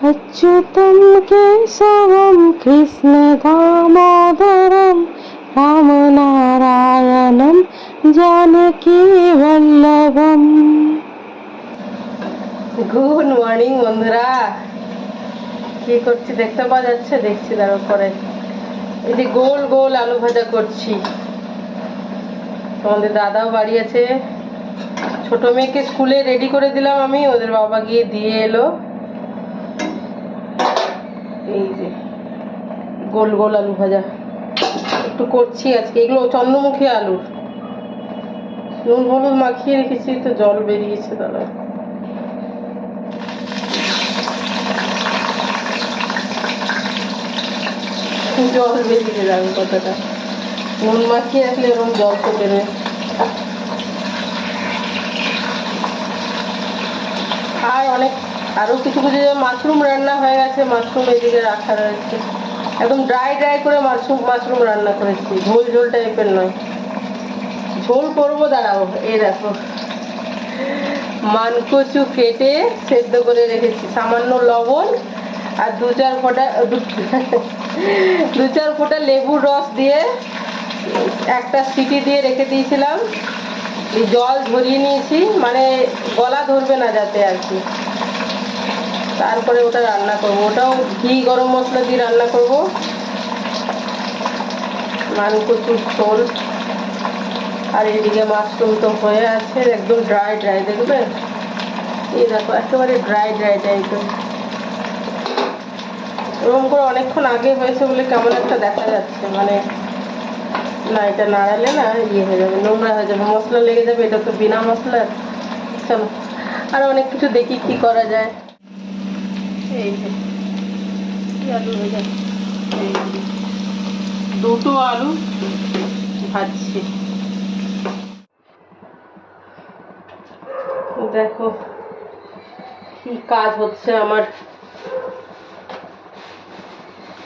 अच्युतं केशवं कृष्णदामोदरं रामनारायणं जानकीवल्लभम् good morning বন্ধুরা কি করছি দেখতে পাওয়া যাচ্ছে দেখছি তার উপরে এই যে গোল গোল আলু ভাজা করছি তোমাদের দাদাও বাড়ি আছে ছোট মেয়েকে স্কুলে রেডি করে দিলাম আমি ওদের বাবা গিয়ে দিয়ে এলো এই যে গোল গোল আলু ভাজা। একটু করছি আজকে। এগুলো চন্দ্রমুখী আলু। নুন হলুদ মাখিয়ে রেখেছি, তো জল বেরিয়েছে দাদা। জল বেরিয়ে যাবে কতটা নুন মাখিয়ে রাখলে এরকম জল তো বেরোয় আর অনেক আরও কিছু কিছু যে মাশরুম রান্না হয়ে গেছে, মাশরুম এদিকে রাখা রয়েছে। একদম ড্রাই ড্রাই করে মাশরুম মাশরুম রান্না করেছি, ঝোল ঝোল টাইপের নয়। ঝোল করব, দাঁড়াও, এই দেখো। মানকচু কেটে সেদ্ধ করে রেখেছি, সামান্য লবণ আর দু চার ফোঁটা, দু- চার ফোঁটা লেবুর রস দিয়ে একটা সিটি দিয়ে রেখে দিয়েছিলাম। জল ঝরিয়ে নিয়েছি মানে গলা ধরবে না যাতে আর কি। তারপরে ওটা রান্না করব। ওটাও ঘি, গরম মশলা দিয়ে রান্না করব। মানকচুর ঝোল। আর এদিকে মাশরুম তো হয়ে আছে, একদম ড্রাই ড্রাই দেখবে? এই দেখো, একেবারে ড্রাই ড্রাই টাইপের এরকম করে অনেকক্ষণ আগে হয়েছে বলে কেমন একটা দেখা যাচ্ছে মানে না, এটা নাড়ালে না ইয়ে হয়ে যাবে, নোংরা হয়ে যাবে, মশলা লেগে যাবে, এটা তো বিনা মশলার। চলো, আর অনেক কিছু দেখি কি করা যায়। দুটো আলু ভাজছি। দেখো কি কাজ হচ্ছে আমার।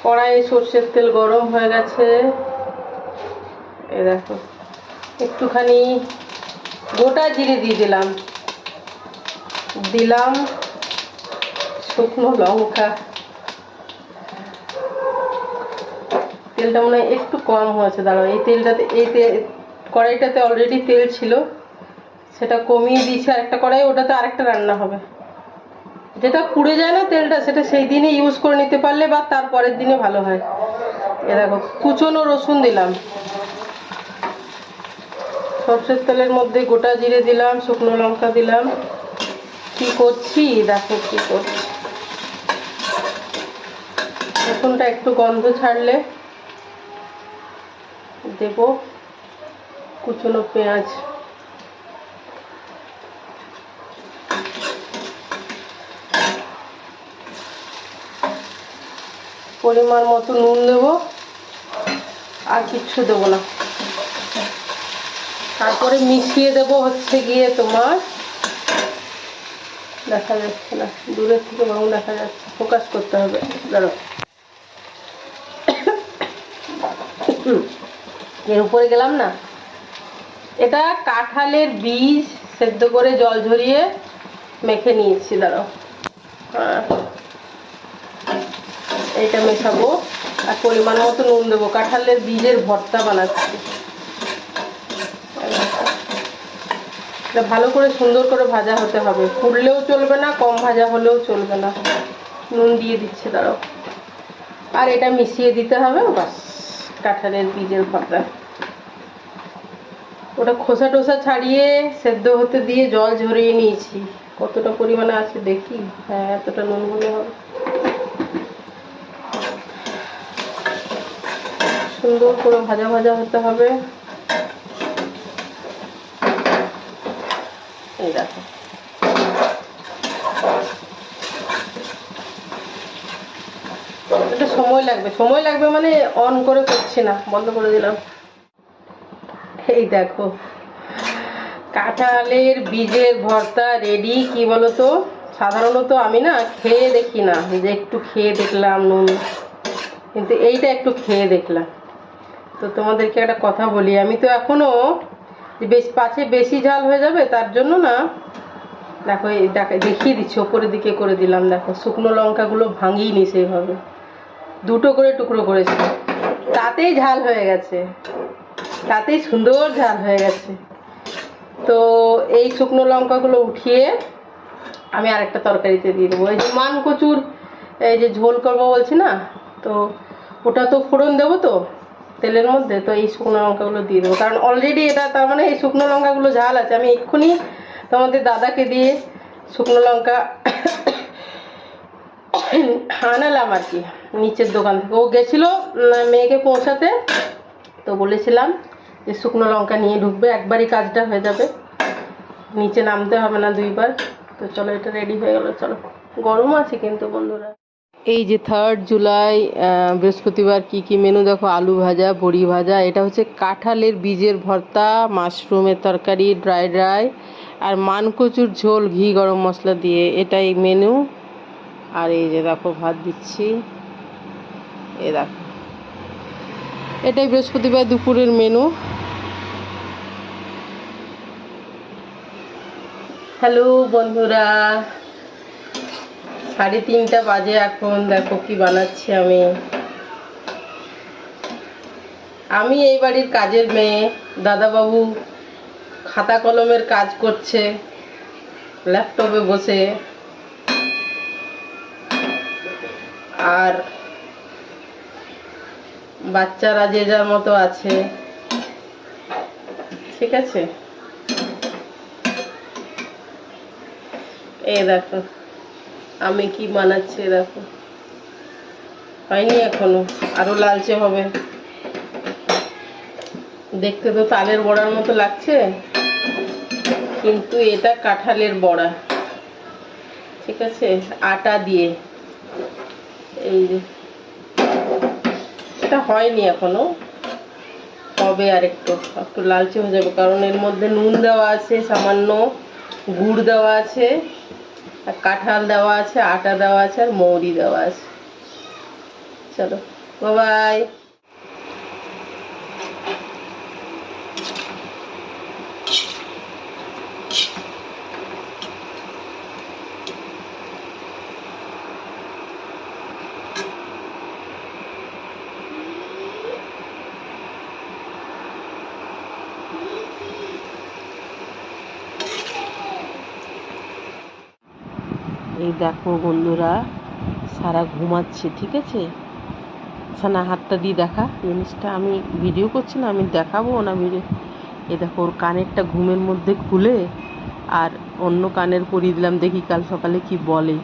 কড়াইয়ে সর্ষের তেল গরম হয়ে গেছে। এ দেখো, একটুখানি গোটা জিরে দিয়ে দিলাম। দিলাম শুকনো লঙ্কা। তেলটা মনে হয় একটু কম হয়েছে, দাঁড়াও, এই তেলটাতে, এই তেল কড়াইটাতে অলরেডি তেল ছিল। সেটা কমিয়ে দিয়েছি আরেকটা কড়াই, ওটাতে আরেকটা রান্না হবে। যেটা পুড়ে যায় না তেলটা, সেটা সেই দিনে ইউজ করে নিতে পারলে বা তার পরের দিনে ভালো হয়। এ দেখো, কুচনো রসুন দিলাম। সর্ষের তেলের মধ্যে গোটা জিরে দিলাম, শুকনো লঙ্কা দিলাম। কি করছি? দেখো কি করছি। রসুনটা একটু গন্ধ ছাড়লে দেব কুচনো পেঁয়াজ। পরিমাণ মতো নুন দেবো, আর কিচ্ছু দেবো না। তারপরে মিশিয়ে দেব হচ্ছে গিয়ে তোমার, দেখা যাচ্ছে না, দূরের থেকে বাবু দেখা যাচ্ছে, ফোকাস করতে হবে এর উপরে গেলাম না। এটা কাঁঠালের বীজ সেদ্ধ করে জল ঝরিয়ে মেখে নিয়েছি, দাঁড়াও। হ্যাঁ। এইটা মেশাবো আর পরিমাণ মতো নুন দেবো। কাঁঠালের বীজের ভর্তা বানাচ্ছি। ভালো করে সুন্দর করে ভাজা হতে হবে। ফুললেও চলবে না, কম ভাজা হলেও চলবে না। নুন দিয়ে দিচ্ছে, দাঁড়াও। আর এটা মিশিয়ে দিতে হবে, বাস। কাঁঠালের বীজের ভর্তা ওটা খোসা টোসা ছাড়িয়ে সেদ্ধ হতে দিয়ে জল ঝরিয়ে নিয়েছি। কতটা পরিমাণে আছে দেখি? হ্যাঁ এতটা নুন হলে হবে। সুন্দর করে ভাজা ভাজা হতে হবে। এই দেখো এটা সময় লাগবে সময় লাগবে মানে অন করে করছি না, বন্ধ করে দিলাম। এই দেখো, কাঁঠালের বীজের ভর্তা রেডি কি বলতো? সাধারণত আমি না খেয়ে দেখি না যে একটু খেয়ে দেখলাম নুন, কিন্তু এইটা একটু খেয়ে দেখলাম। তো তোমাদেরকে একটা কথা বলি, আমি তো এখনও বেশ পাছে বেশি ঝাল হয়ে যাবে, তার জন্য না, দেখো এই দেখিয়ে দিচ্ছি, ওপরের দিকে করে দিলাম, দেখো, শুকনো লঙ্কাগুলো ভাঙিনি সেইভাবে দুটো করে টুকরো করেছি। তাতেই ঝাল হয়ে গেছে। তাতেই সুন্দর ঝাল হয়ে গেছে। তো এই শুকনো লঙ্কাগুলো উঠিয়ে আমি আরেকটা তরকারিতে দিয়ে দেবো। এই যে মান কচুর, এই যে ঝোল করব বলছি না, তো ওটা তো ফোড়ন দেবো তো, তেলের মধ্যে, তো এই শুকনো লঙ্কাগুলো দিয়ে দেবো। কারণ অলরেডি এটা তার মানে এই শুকনো লঙ্কাগুলো ঝাল আছে। আমি এক্ষুনি তোমাদের দাদাকে দিয়ে শুকনো লঙ্কা আনালাম আর কি, নিচের দোকান থেকে। ও গেছিল মেয়েকে পৌঁছাতে, তো বলেছিলাম যে শুকনো লঙ্কা নিয়ে ঢুকবে, একবারই কাজটা হয়ে যাবে। নিচে নামতে হবে না দুইবার। তো চলো, এটা রেডি হয়ে গেল, চলো। গরম আছে কিন্তু বন্ধুরা। এই যে থার্ড জুলাই বৃহস্পতিবার কি কি মেনু দেখো, আলু ভাজা, বড়ি ভাজা, এটা হচ্ছে কাঁঠালের বীজের ভর্তা, মাশরুমের তরকারি ড্রাই ড্রাই আর মানকচুর ঝোল, ঘি, গরম মশলা দিয়ে। এটাই মেনু আর এই যে দেখো ভাত দিচ্ছি। এ দেখো। এটাই বৃহস্পতিবার দুপুরের মেনু। হ্যালো বন্ধুরা, সাড়ে তিনটা বাজে এখন। দেখো কি বানাচ্ছি আমি। আমি এই বাড়ির কাজের মেয়ে। দাদাবাবু খাতা কলমের কাজ করছে, ল্যাপটপে বসে। আর বাচ্চারা যে যার মতো আছে। ঠিক আছে? এই দেখো, আমি কি বানাচ্ছি দেখো। হয়নি এখনও, আরও লালচে হবে। দেখতে তো তালের বড়ার মতো লাগছে, কিন্তু এটা কাঁঠালের বড়া। ঠিক আছে? আটা দিয়ে। এই যে এটা হয়নি এখনও। হবে আর একটু একটু লালচে হয়ে যাবে, কারণ এর মধ্যে নুন দেওয়া আছে, সামান্য গুড় দেওয়া আছে, আর কাঁঠাল দেওয়া আছে, আটা দেওয়া আছে, আর মৌরি দেওয়া আছে। চলো বাই দেখো বন্ধুরা সারা ঘুমাচ্ছে ঠিক আছে? সানা হাতটা দিয়ে দেখা জিনিসটা আমি ভিডিও করছি না আমি দেখাবো না ভিডিও এ দেখো ওর কানেরটা ঘুমের মধ্যে খুলে আর অন্য কানের পরিয়ে দিলাম দেখি কাল সকালে কি বলে।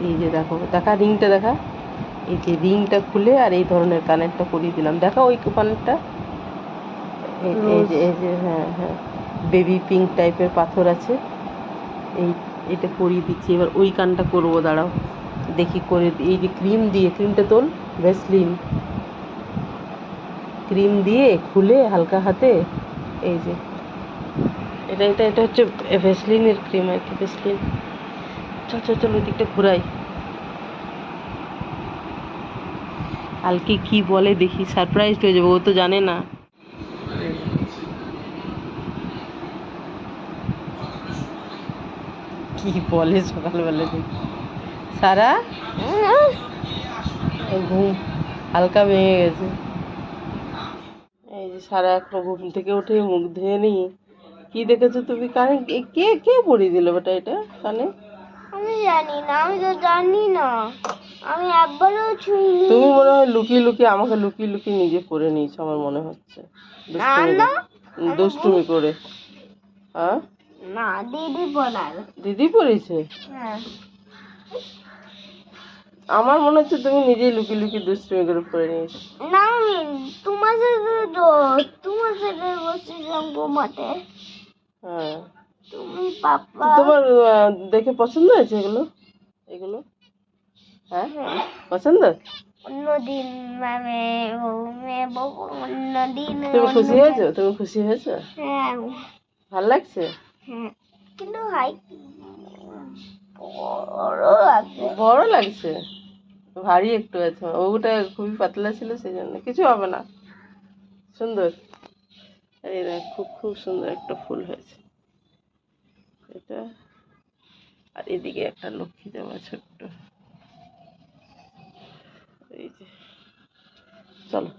এই যে দেখো দেখা রিংটা দেখা। এই যে রিংটা খুলে আর এই ধরনের কানেরটা পরিয়ে দিলাম। দেখা ওই কানেরটা? এই এই যে এই যে হ্যাঁ হ্যাঁ। বেবি পিঙ্ক টাইপের পাথর আছে। এই এটা করিয়ে দিচ্ছি। এবার ওই কানটা করব, দাঁড়াও। দেখি করে এই যে ক্রিম দিয়ে ক্রিমটা তোল ভ্যাসলিন ক্রিম দিয়ে খুলে হালকা হাতে এই যে, এটা এটা এটা হচ্ছে ভ্যাসলিনের ক্রিম আর কি ভ্যাসলিন চল চল চল ওই দিকটা ঘুরাই। কালকে কি বলে দেখি সারপ্রাইজ হয়ে যাব, ও তো জানে না। কি বলে সকালবেলা দেখি সারা? ঘুম হালকা ভেঙে গেছে। এই যে সারা একটা ঘুম থেকে উঠে মুখ ধুয়ে নি। কি দেখেছ তুমি? কানে কে কে পরিয়ে দিল বেটা এটা কানে? আমি জানি না আমি তো জানি না। আমি একবারও ছুঁইনি। তুমি মনে হয় লুকিয়ে লুকিয়ে আমাকে লুকিয়ে লুকিয়ে নিজে পরে নিয়েছো আমার মনে হচ্ছে। দুষ্টুমি করে। হ্যাঁ? না দিদি বলার। দিদি পরেছে হ্যাঁ। আমার মনে হচ্ছে তুমি নিজেই লুকিয়ে লুকিয়ে দুষ্টুমি করে পরে নিয়েছো। না তোমার সাথে তো তোমার সাথে বসেছিলাম ঘুমাতে হ্যাঁ। তুমি পাপা। তোমার দেখে পছন্দ হয়েছে এগুলো? এগুলো? হ্যাঁ? পছন্দ? অন্যদিন বকো অন্যদিন তুমি খুশি হয়েছো? তুমি খুশি হয়েছো? হ্যাঁ। ভালো লাগছে? হ্যাঁ কিন্তু হাই বড় লাগছে। ভারী একটু আছে। ওটা খুবই পাতলা ছিল সেই জন্য কিছু হবে না। সুন্দর। এই দেখ, খুব খুব সুন্দর একটা ফুল হয়েছে। এটা। আর এদিকে একটা লক্ষ্মী জামা ছোট্ট। এই যে। চলো।